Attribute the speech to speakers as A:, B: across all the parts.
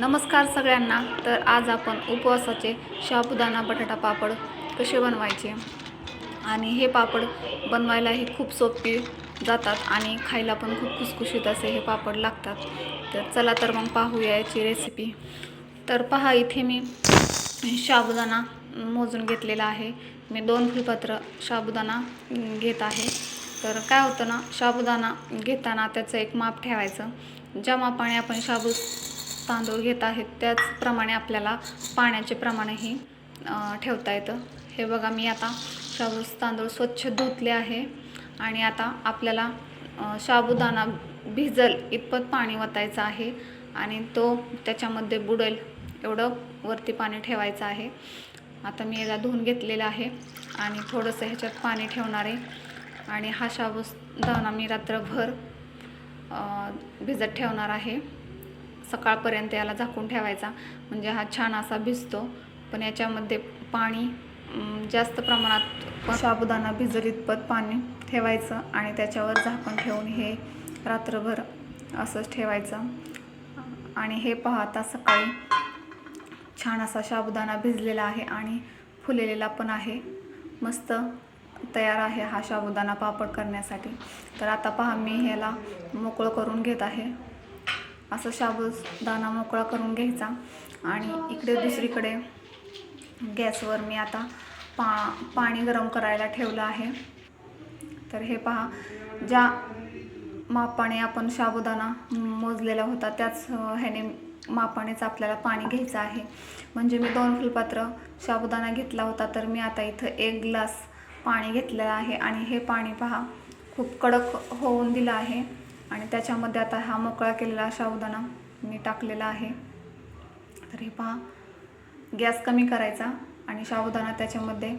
A: नमस्कार सगळ्यांना. तर आज आपण उपवासाचे साबुदाणा बटाटा पापड कसे बनवायचे आणि हे पापड बनवायलाही खूप सोपे जातात आणि खायला पण खूप खुसखुशीत असे हे पापड लागतात. तर चला तर मग पाहूया याची रेसिपी तर पहा इथे मी साबुदाणा मोजून घेतलेला आहे. मी दोन फुलपत्र साबुदाणा घेत आहे. तर काय होतं ना साबुदाणा घेताना त्याचं एक माप ठेवायचं. ज्या मापाने आपण शाबू तांदूळ घेत आहेत त्याचप्रमाणे आपल्याला पाण्याचे प्रमाणही ठेवता येतं. हे बघा मी आता शाबूस तांदूळ स्वच्छ धुतले आहे आणि आता आपल्याला अं, साबुदाणा भिजल इतपत पाणी वतायचं आहे आणि तो त्याच्यामध्ये बुडेल एवढं वरती पाणी ठेवायचं आहे. आता मी याला धुवून घेतलेलं आहे आणि थोडंसं ह्याच्यात पाणी ठेवणार आहे आणि हा शाबूस दाना मी रात्रभर भिजत ठेवणार आहे. सकाळपर्यंत याला झाकून ठेवायचा. म्हणजे हा छान असा भिजतो. पण याच्यामध्ये पाणी जास्त प्रमाणात साबुदाणा भिजल इतपत पाणी ठेवायचं आणि त्याच्यावर झाकण ठेवून हे रात्रभर असंच ठेवायचं. आणि हे पाहता सकाळी छान असा साबुदाणा भिजलेला आहे आणि फुलेलेला पण आहे. मस्त तयार आहे हा साबुदाणा पापड करण्यासाठी. तर आता पहा मी ह्याला मोकळं करून घेत आहे. असं दाना मोकळा करून घ्यायचा. आणि इकडे दुसरीकडे गॅसवर मी आता पा पाणी गरम करायला ठेवलं आहे. तर हे पहा ज्या मापाने आपण साबुदाणा मोजलेला होता त्याच ह्याने मापानेच आपल्याला पाणी घ्यायचं आहे. म्हणजे मी दोन फुलपात्र साबुदाणा घेतला होता तर मी आता इथं एक ग्लास पाणी घेतलेलं आहे. आणि हे पाणी पहा खूप कडक होऊन दिलं आहे. आणि त्याच्यामध्ये आता हा मोकळा केलेला साबुदाणा मी टाकलेला आहे. तर हे पहा गॅस कमी करायचा आणि साबुदाणा त्याच्यामध्ये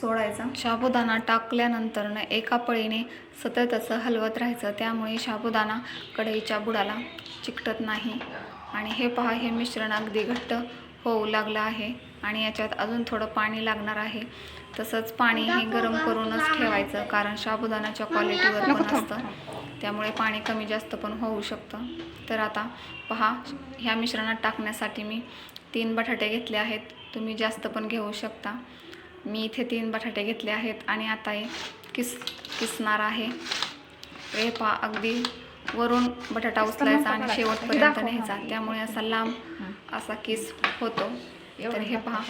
A: सोडायचा. साबुदाणा टाकल्यानंतरनं एका पळीने सतत असं हलवत राहायचं त्यामुळे साबुदाणा कढईच्या बुडाला चिकटत नाही. आणि हे पहा हे मिश्रण अगदी घट्ट होऊ लागलं आहे आणि याच्यात अजून थोडं पाणी लागणार आहे. तसंच पाणी हे गरम करूनच ठेवायचं कारण साबुदाण्याच्या क्वालिटीवर पण असतं. त्यामुळे पाणी कमी जास्त पण होऊ शकतं. तर आता पहा ह्या मिश्रणात टाकण्यासाठी मी तीन बटाटे घेतले आहेत. तुम्ही जास्त पण घेऊ शकता. मी इथे तीन बटाटे घेतले आहेत आणि आता हे किस किसणार आहे. हे पहा अगदी वरून बटाटा उचलायचा आणि शेवटपर्यंत न्यायचा. त्यामुळे असा लांब असा किस होतो. तर हे पहा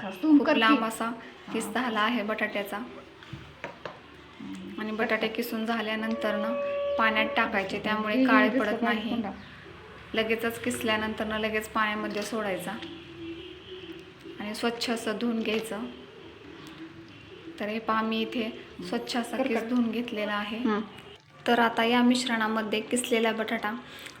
A: खूप लांब असा किस झाला आहे बटाट्याचा. आणि बटाटे किसून झाल्यानंतरनं पाण्यात टाकायचे त्यामुळे काळे पडत नाही. लगेचच किसल्यानंतरनं लगेच पाण्यामध्ये सोडायचा आणि स्वच्छ असं धुवून घ्यायचं. तर हे पहा मी इथे स्वच्छ असा किस धुवून घेतलेला आहे. तर आता या मिश्रणामध्ये किसलेला बटाटा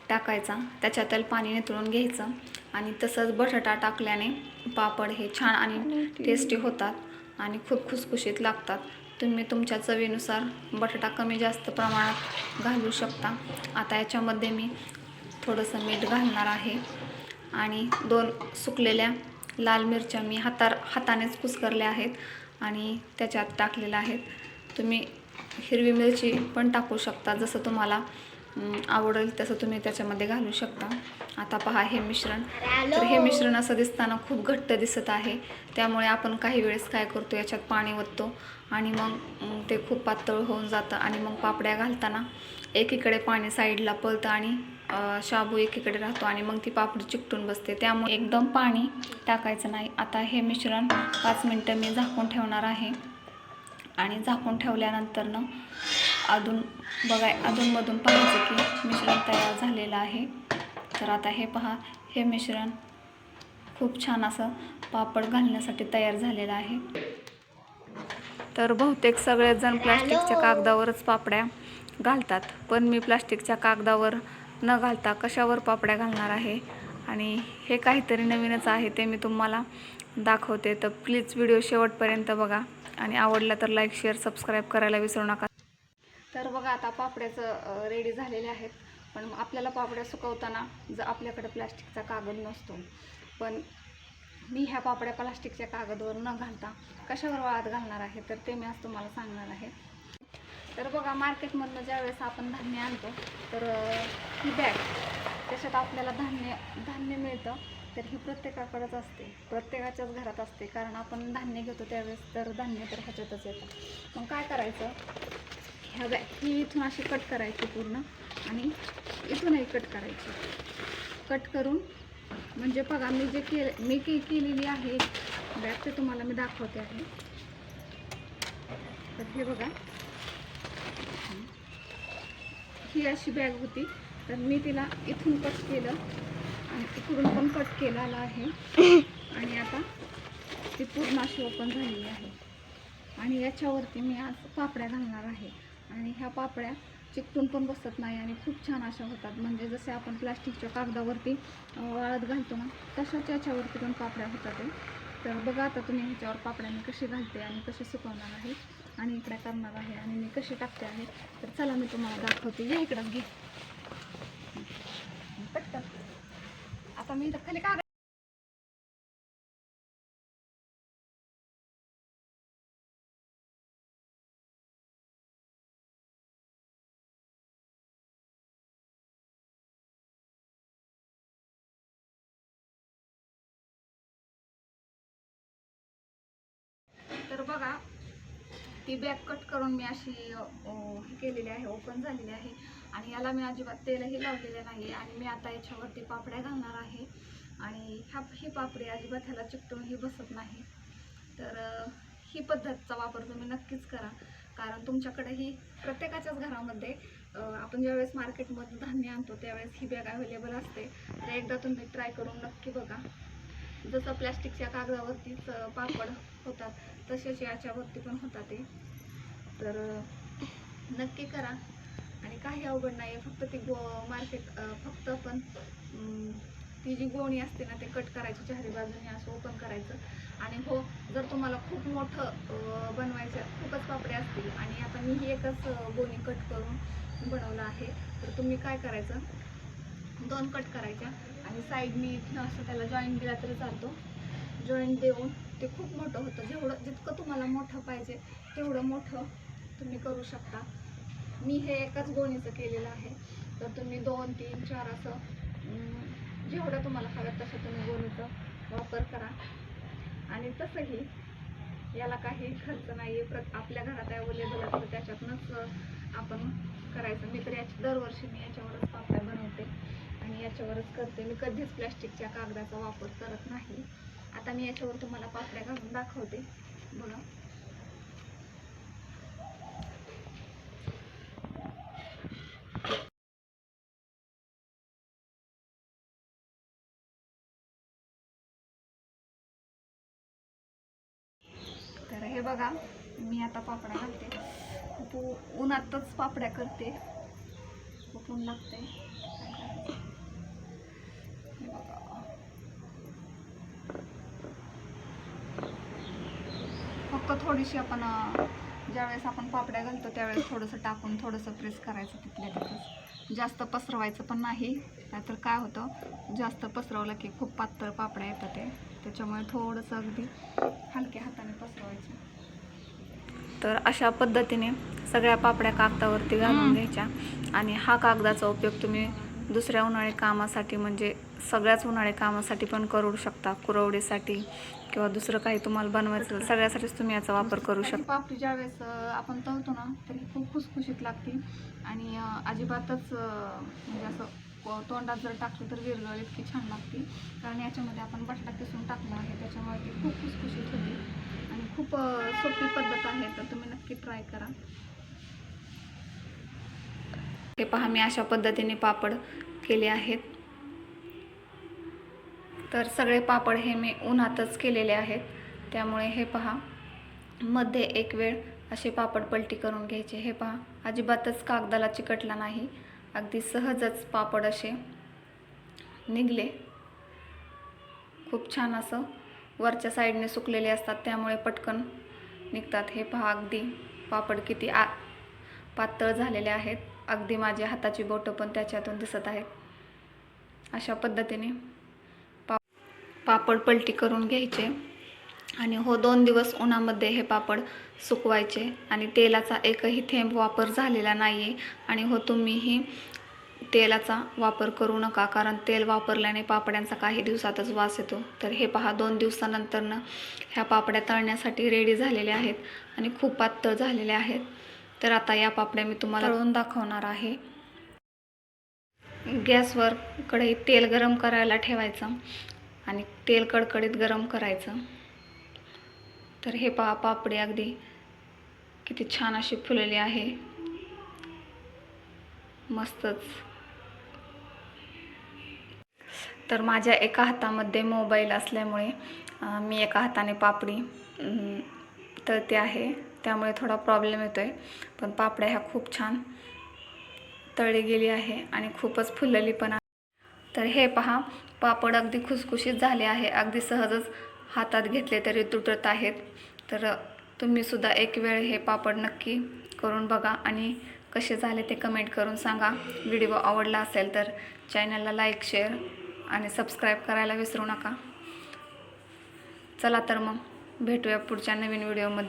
A: टाकायचा त्याच्यातील पाणी नितळून घ्यायचं आणि तसंच बटाटा टाकल्याने पापड हे छान आणि टेस्टी. होतात आणि खूप खुसखुशीत लागतात. तुम्ही तुमच्या चवीनुसार बटाटा कमी जास्त प्रमाणात घालू शकता. आता याच्यामध्ये मी थोडंसं मीठ घालणार आहे. आणि दोन सुकलेल्या लाल मिरच्या मी हातार हातानेच कुसकरल्या आहेत आणि त्याच्यात टाकलेल्या आहेत. तुम्ही हिरवी मिरची पण टाकू शकता जसं तुम्हाला आवडेल तसं तुम्ही त्याच्यामध्ये घालू शकता. आता पहा हे मिश्रण. तर हे मिश्रण असं दिसताना खूप घट्ट दिसत आहे. त्यामुळे आपण काही वेळेस काय करतो याच्यात पाणी ओततो आणि मग ते खूप पातळ होऊन जातं आणि मग पापड्या घालताना एकीकडे पाणी साईडला पळतं आणि शाबू एकीकडे राहतो आणि मग ती पापडी चिकटून बसते. त्यामुळे एकदम पाणी टाकायचं नाही. आता हे मिश्रण पाच मिनटं मी झाकून ठेवणार आहे. आणि झाकून ठेवल्यानंतरनं अधून बघाय अधूनमधून पाहायचं की मिश्रण तयार झालेलं आहे. तर आता हे पहा हे मिश्रण खूप छान असं पापड घालण्यासाठी तयार झालेलं आहे. तर बहुतेक सगळेच जण प्लास्टिकच्या कागदावरच पापड्या घालतात पण मी प्लास्टिकच्या कागदावर न घालता कशावर पापड्या घालणार आहे? आणि हे काहीतरी नवीनच आहे ते मी तुम्हाला दाखवते. तर प्लीज व्हिडिओ शेवटपर्यंत बघा. आणि आवडला तर लाईक शेअर सबस्क्राईब करायला विसरू नका. तर बघा आता पापड्याचं रेडी झालेले आहेत. पण आपल्याला पापड्या सुकवताना जर आपल्याकडे प्लास्टिकचा कागद नसतो. पण मी ह्या पापड्या प्लास्टिकच्या कागदवर न घालता कशावर वाळत घालणार आहे तर ते मी आज तुम्हाला सांगणार आहे. तर बघा मार्केटमधनं ज्यावेळेस आपण धान्य आणतो तर ही बॅग त्याच्यात आपल्याला धान्य धान्य मिळतं. तर ही प्रत्येकाकडंच असते प्रत्येकाच्याच घरात असते. कारण आपण धान्य घेतो त्यावेळेस तर धान्य तर ह्याच्यातच येतं. मग काय करायचं? ह्या बॅ ही इथून अशी कट करायची पूर्ण आणि इथूनही कट करायची. कट करून म्हणजे बघा मी जे केले मी के केलेली आहे बॅग ते तुम्हाला मी दाखवते आहे. तर हे बघा. ही अशी बॅग होती. तर मी तिला इथून कट केलं आणि इकडून पण कट केलेला आहे. आणि आता ती पूर्ण अशी ओपन झालेली आहे. आणि याच्यावरती मी आज पापड्या घालणार आहे. आणि ह्या पापड्या चिकटून पण बसत नाही आणि खूप छान अशा होतात. म्हणजे जसे आपण प्लास्टिकच्या कागदावरती वाळत घालतो ना तशाच याच्यावरती पण पापड्या होतात तर बघा आता तुम्ही ह्याच्यावर पापड्या मी कशी घालते आणि कशी सुकवणार आहे आणि इकडे करणार आहे आणि मी कशी टाकते आहे. तर चला मी तुम्हाला दाखवते. या इकडं घे. पटकन. आता मी इथं खाली कागद तर बघा ती बॅग कट करून मी अशी हे केलेली आहे ओपन झालेली आहे. आणि याला मी अजिबात तेलही लावलेलं नाही. आणि मी आता याच्यावरती पापड्या घालणार आहे. आणि ह्या ही पापडी अजिबात ह्याला चिकटूनही बसत नाही. तर ही पद्धतचा वापर तुम्ही नक्कीच करा. कारण तुमच्याकडे ही प्रत्येकाच्याच घरामध्ये आपण ज्यावेळेस मार्केटमधून धान्य आणतो त्यावेळेस ही बॅग अवेलेबल असते. तर एकदा तुम्ही ट्राय करून नक्की बघा. जसं प्लॅस्टिकच्या कागदावरतीच पापड होतात तसेच याच्यावरती पण होतात ते. तर नक्की करा. आणि काही अवघड नाही आहे फक्त ती गो मार्केट फक्त पण ती जी गोणी असते ना ते कट करायची चारी बाजूने असं ओपन करायचं. आणि हो जर तुम्हाला खूप मोठं बनवायचं खूपच पापडे असतील आणि आता मी ही एकच गोणी कट करून बनवलं आहे तर तुम्ही काय करायचं? दोन कट करायच्या. आणि साईडनी इथनं असं त्याला जॉईंट दिला तरी चालतो. जॉईंट देऊन ते खूप मोठं होतं. जेवढं जितकं तुम्हाला मोठं पाहिजे तेवढं मोठं तुम्ही करू शकता. मी हे एकाच गोणीचं केलेलं आहे. तर तुम्ही दोन तीन चार असं जेवढं तुम्हाला हवं तसं तुम्ही गोणीचा वापर करा. आणि तसंही याला काही खर्च नाही आहे प्र आपल्या घरात अवेलेबल असतं. त्याच्यातूनच आपण करायचं. मी तर याच्या दरवर्षी मी याच्यावरच पापड्या बनवते. आणि याच्यावरच करते. मी कधीच प्लॅस्टिकच्या कागदाचा वापर करत नाही. आता मी याच्यावर तुम्हाला पापड्या घालून दाखवते. बघा. तर हे बघा मी आता पापड्या घालते. खूप उन्हातच पापड्या करते. खूप ऊन लागते फक्त थोडीशी आपण ज्यावेळेस आपण पापड्या घालतो त्यावेळेस थोडंसं टाकून थोडंसं प्रेस करायचं तिथल्या तिथंच. जास्त पसरवायचं पण नाही नाहीतर काय होतं जास्त पसरवलं की खूप पातळ पापड्या येतात ते. त्याच्यामुळे थोडंसं अगदी हलक्या हाताने पसरवायचं. तर अशा पद्धतीने सगळ्या पापड्या कागदावरती घालून घ्यायच्या. आणि हा कागदाचा उपयोग तुम्ही दुसऱ्या उन्हाळी कामासाठी म्हणजे सगळ्याच उन्हाळी कामासाठी पण करू शकता कुरवडीसाठी किंवा दुसरं काही तुम्हाला बनवायचं सगळ्यासाठीच तुम्ही याचा वापर करू शकता. पापडी ज्यावेळेस आपण तळतो ना तर ही खूप खुसखुशीत लागते. आणि अजिबातच म्हणजे असं तोंडात जर टाकलं तर विरगळ इतकी छान लागते. कारण याच्यामध्ये आपण बटाटा किसून टाकला आहे त्याच्यामुळे ती खूप खुसखुशीत होते. आणि खूप सोपी पद्धत आहे तर तुम्ही नक्की ट्राय करा. हे पहा मी अशा पद्धतीने पापड केले आहेत. तर सगळे पापड हे मी उन्हातच केलेले आहेत. त्यामुळे हे पहा मध्ये एक वेळ असे पापड पलटी करून घ्यायचे. हे पहा अजिबातच कागदाला चिकटला नाही. अगदी सहजच पापड असे निघले. खूप छान असं वरच्या साईडने सुकलेले असतात त्यामुळे पटकन निघतात. हे पहा अगदी पापड किती आ पातळ झालेले आहेत. अगदी माझ्या हाताची बोटं पण त्याच्यातून दिसत आहेत. अशा पद्धतीने पा पापड पलटी करून घ्यायचे. आणि हो दोन दिवस उन्हामध्ये हे पापड सुकवायचे. आणि तेलाचा एकही थेंब वापर झालेला नाही आहे आणि हो तुम्हीही तेलाचा वापर करू नका कारण तेल वापरल्याने पापड्यांचा काही दिवसातच वास येतो. तर हे पहा दोन दिवसानंतरनं ह्या पापड्या तळण्यासाठी रेडी झालेल्या आहेत. आणि खूप पातळ झालेल्या आहेत. तर आता या पापड्या मी तुम्हाला तळून दाखवणार आहे. गॅसवर कढईत तेल गरम करायला ठेवायचं आणि तेल कडकडीत गरम करायचं. तर हे पहा पापडी अगदी किती छान अशी फुललेली आहे. मस्तच. तर माझ्या एका हातामध्ये मोबाईल असल्यामुळे मी एका हाताने पापडी तळते आहे. त्यामुळे थोडा प्रॉब्लेम येतो आहे पण पापड्या ह्या खूप छान तळली गेली आहे आणि खूपच फुललेली पण आहे. तर हे पहा पापड अगदी खुसखुशीत झाले आहे. अगदी सहजच हातात घेतले तरी तुटत आहेत. तर तुम्ही सुद्धा एक वेळ हे पापड नक्की करून बघा आणि कसे झाले ते कमेंट करून सांगा. व्हिडिओ आवडला असेल तर चॅनलला लाईक शेअर आणि सबस्क्राईब करायला विसरू नका. चला तर मग भेटूया पुढच्या नवीन व्हिडिओमध्ये